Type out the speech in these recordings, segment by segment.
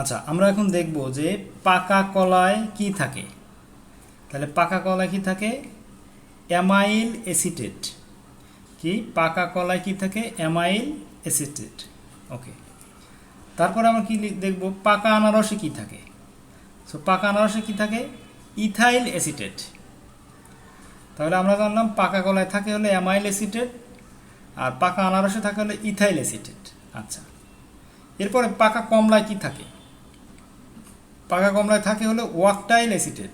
আচ্ছা আমরা এখন দেখব যে পাকা কলায় কি থাকে। তাহলে পাকা কলায় কি থাকে? Amyl acetate. কি? পাকা কলায় কি থাকে? Amyl acetate. ওকে। তারপরে আমরা কি দেখব, পাকা আনারসে কি থাকে? সো পাকা আনারসে কি থাকে? Ethyl acetate. তাহলে আমরা জানলাম পাকা কলায় থাকে হলে অ্যামাইল অ্যাসিটেট আর পাকা আনারসে থাকে হলে ইথাইল অ্যাসিটেট। আচ্ছা। এরপরে পাকা কমলায় কি থাকে? পাকা কমলায় থাকে হলো ওয়াকটাইল অ্যাসিটেট।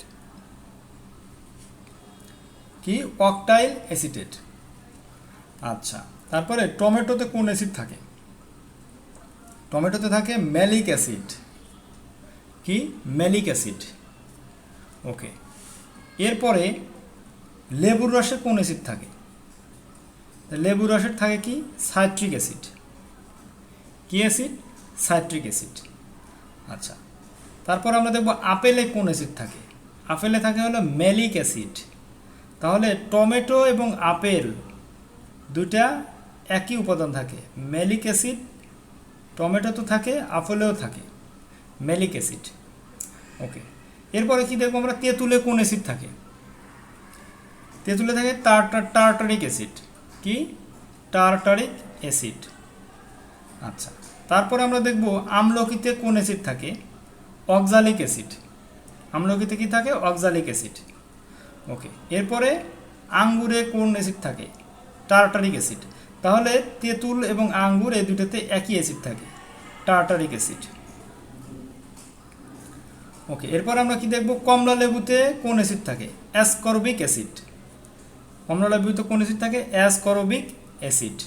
কি? Octyl acetate. আচ্ছা তারপরে টমেটোতে কোন অ্যাসিড থাকে? টমেটোতে থাকে ম্যালিক অ্যাসিড। কি? Malic acid. ওকে, এরপরে লেবুর রসে কোন অ্যাসিড থাকে? লেবুর রসের থাকে কি? Citric acid. কি অ্যাসিড? Citric acid. আচ্ছা তারপর আমরা দেখব আপেলে কোন অ্যাসিড থাকে। আপেলে থাকে হলো ম্যালিক অ্যাসিড। তাহলে টমেটো এবং আপেল দুটা একই উপাদান থাকে। ম্যালিক অ্যাসিড, টমেটো তো থাকে, আপেলেও থাকে। Malic acid. ওকে। এরপরে কি দেখব আমরা তেঁতুলে কোন অ্যাসিড থাকে? তেঁতুলে থাকে টার্টার টার্টারিক অ্যাসিড। কি? Tartaric acid. আচ্ছা। তারপরে আমরা দেখব আমলকিতে কোন অ্যাসিড থাকে? অক্সালিক অ্যাসিড আমলকিতে কি থাকে অক্সালিক অ্যাসিড ওকে এরপরে আঙ্গুরে কোন অ্যাসিড থাকে? টার্টারিক অ্যাসিড তাহলে তেঁতুল এবং আঙ্গুর এই দুটোতে একই অ্যাসিড থাকে টার্টারিক অ্যাসিড ওকে এরপর আমরা কি দেখব? কমলা লেবুতে কোন অ্যাসিড থাকে? অ্যাসকরবিক অ্যাসিড কমলা লেবুতে কোন অ্যাসিড থাকে? Ascorbic acid